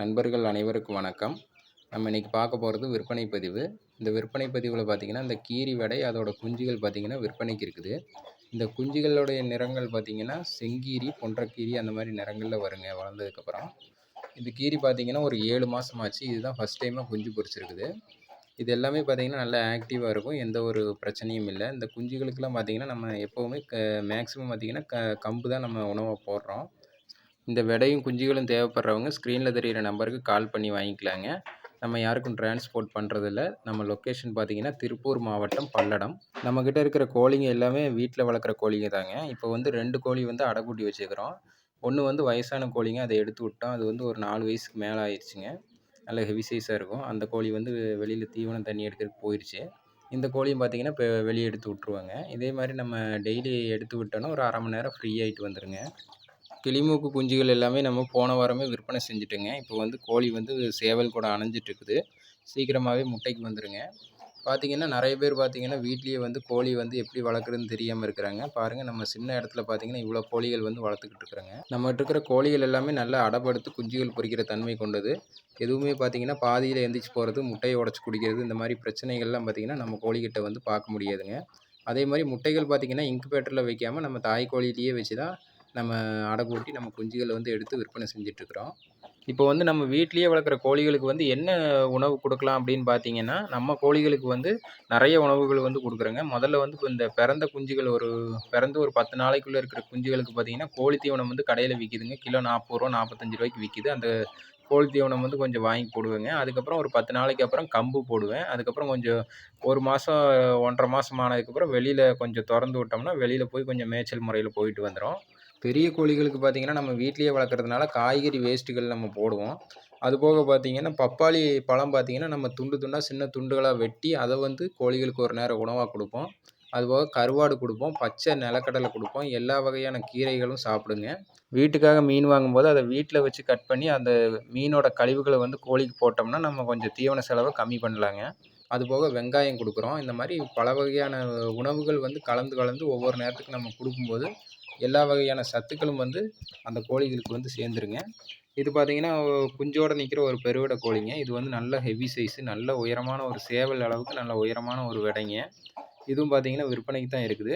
நண்பர்கள் அனைவருக்கும் வணக்கம். நம்ம இன்றைக்கி பார்க்க போகிறது விற்பனை பதிவு. இந்த விற்பனை பதிவில் பார்த்திங்கன்னா இந்த கீரி வடை அதோட குஞ்சுகள் பார்த்திங்கன்னா விற்பனைக்கு இருக்குது. இந்த குஞ்சுகளுடைய நிறங்கள் பார்த்திங்கன்னா செங்கீரி பொன்றக்கீரி அந்த மாதிரி நிறங்களில் வருங்க வளர்ந்ததுக்கப்புறம். இந்த கீரி பார்த்திங்கன்னா ஒரு ஏழு மாதம் ஆச்சு இதுதான் ஃபஸ்ட் டைமாக குஞ்சு பொரிச்சிருக்குது. இது எல்லாமே பார்த்திங்கன்னா நல்லா ஆக்டிவாக இருக்கும். எந்த ஒரு பிரச்சனையும் இல்லை. இந்த குஞ்சுகளுக்கெல்லாம் பார்த்திங்கன்னா நம்ம எப்போவுமே க மேக்ஸிமம் பார்த்திங்கன்னா க கம்பு தான் நம்ம உணவை போடுறோம். இந்த விடையும் குஞ்சுகளும் தேவைப்படுறவங்க ஸ்க்ரீனில் தெரிகிற நம்பருக்கு கால் பண்ணி வாங்கிக்கலாங்க. நம்ம யாருக்கும் டிரான்ஸ்போர்ட் பண்ணுறதில்ல நம்ம லொக்கேஷன் பார்த்திங்கன்னா திருப்பூர் மாவட்டம் பல்லடம். நம்மக்கிட்ட இருக்கிற கோழிங்க எல்லாமே வீட்டில் வளர்க்குற கோழிங்க தாங்க. இப்போ வந்து ரெண்டு கோழி வந்து அடைக்குட்டி வச்சுக்கிறோம். ஒன்று வந்து வயசான கோழிங்க அதை எடுத்து விட்டோம். அது வந்து ஒரு நாலு வயசுக்கு மேலே ஆயிடுச்சுங்க நல்ல ஹெவி சைஸாக இருக்கும். அந்த கோழி வந்து வெளியில் தீவனம் தண்ணி எடுக்கிறதுக்கு போயிடுச்சு இந்த கோழியும் பார்த்திங்கன்னா இப்போ வெளியே எடுத்து விட்ருவாங்க இதே மாதிரி நம்ம டெய்லி எடுத்து விட்டோன்னா ஒரு அரை மணி நேரம் ஃப்ரீ ஆகிட்டு வந்துடுங்க கிளிமூக்கு குஞ்சுகள் எல்லாமே நம்ம போன வாரமே விற்பனை செஞ்சுட்டுங்க. இப்போ வந்து கோழி வந்து சேவல் கூட அணைஞ்சிட்ருக்குது. சீக்கிரமாகவே முட்டைக்கு வந்துடுங்க பார்த்திங்கன்னா நிறைய பேர் பார்த்திங்கன்னா வீட்லேயே வந்து கோழி வந்து எப்படி வளர்க்குறதுன்னு தெரியாமல் இருக்கிறாங்க. பாருங்கள் நம்ம சின்ன இடத்துல பார்த்திங்கன்னா இவ்வளோ கோழிகள் வந்து வளர்த்துக்கிட்டு இருக்கிறாங்க. நம்மகிட்ட இருக்கிற கோழிகள் எல்லாமே நல்லா அடப்படுத்து குஞ்சுகள் பொறிக்கிற தன்மை கொண்டது. எதுவுமே பார்த்திங்கன்னா பாதியில் எந்திரிச்சு போகிறது முட்டையை உடச்சி குடிக்கிறது இந்த மாதிரி பிரச்சனைகள்லாம் பார்த்திங்கன்னா நம்ம கோழிக்கிட்ட வந்து பார்க்க முடியாதுங்க. அதே மாதிரி முட்டைகள் பார்த்திங்கன்னா இன்குபேட்டரில் வைக்காமல் நம்ம தாய் கோழியிலேயே வச்சு தான் நம்ம அடை போட்டி நம்ம குஞ்சுகளை வந்து எடுத்து விற்பனை செஞ்சிட்ருக்குறோம். இப்போ வந்து நம்ம வீட்லேயே வளர்க்குற கோழிகளுக்கு வந்து என்ன உணவு கொடுக்கலாம் அப்படின்னு பார்த்தீங்கன்னா நம்ம கோழிகளுக்கு வந்து நிறைய உணவுகள் வந்து கொடுக்குறோங்க. முதல்ல வந்து இப்போ இந்த பிறந்த குஞ்சுகள் ஒரு பிறந்து ஒரு பத்து நாளைக்குள்ளே இருக்கிற குஞ்சுகளுக்கு பார்த்தீங்கன்னா கோழி தீவனம் வந்து கடையில் விற்கிதுங்க கிலோ நாற்பது ரூபா நாற்பத்தஞ்சு ரூபாய்க்கு விற்கிது அந்த கோழி தீவனம் வந்து கொஞ்சம் வாங்கி போடுவேங்க. அதுக்கப்புறம் ஒரு பத்து நாளைக்கு அப்புறம் கம்பு போடுவேன். அதுக்கப்புறம் கொஞ்சம் ஒரு மாதம் ஒன்றரை மாதம் ஆனதுக்கப்புறம் வெளியில் கொஞ்சம் திறந்து விட்டோம்னா வெளியில் போய் கொஞ்சம் மேய்ச்சல் முறையில் போயிட்டு வந்துடும் பெரிய கோழிகளுக்கு பார்த்திங்கன்னா நம்ம வீட்லேயே வளர்க்குறதுனால காய்கறி வேஸ்ட்டுகள் நம்ம போடுவோம். அதுபோக பார்த்திங்கன்னா பப்பாளி பழம் பார்த்திங்கன்னா நம்ம துண்டு துண்டாக சின்ன துண்டுகளாக வெட்டி அதை வந்து கோழிகளுக்கு ஒரு நேரம் உணவாக கொடுப்போம். அதுபோக கருவாடு கொடுப்போம் பச்சை நிலக்கடலை கொடுப்போம் எல்லா வகையான கீரைகளும் சாப்பிடுங்க. வீட்டுக்காக மீன் வாங்கும்போது அதை வீட்டில் வச்சு கட் பண்ணி அந்த மீனோட கழிவுகளை வந்து கோழிக்கு போட்டோம்னா நம்ம கொஞ்சம் தீவன செலவை கம்மி பண்ணலாங்க. அதுபோக வெங்காயம் கொடுக்குறோம். இந்த மாதிரி பல வகையான உணவுகள் வந்து கலந்து கலந்து ஒவ்வொரு நேரத்துக்கு நம்ம கொடுக்கும்போது எல்லா வகையான சத்துக்களும் வந்து அந்த கோழிகளுக்கு வந்து சேர்ந்துருங்க. இது பார்த்திங்கன்னா குஞ்சோடு நிற்கிற ஒரு பெருவிட கோழிங்க. இது வந்து நல்ல ஹெவி சைஸு நல்ல உயரமான ஒரு சேவல் அளவுக்கு நல்ல உயரமான ஒரு விடைங்க. இதுவும் பார்த்திங்கன்னா விற்பனைக்கு தான் இருக்குது.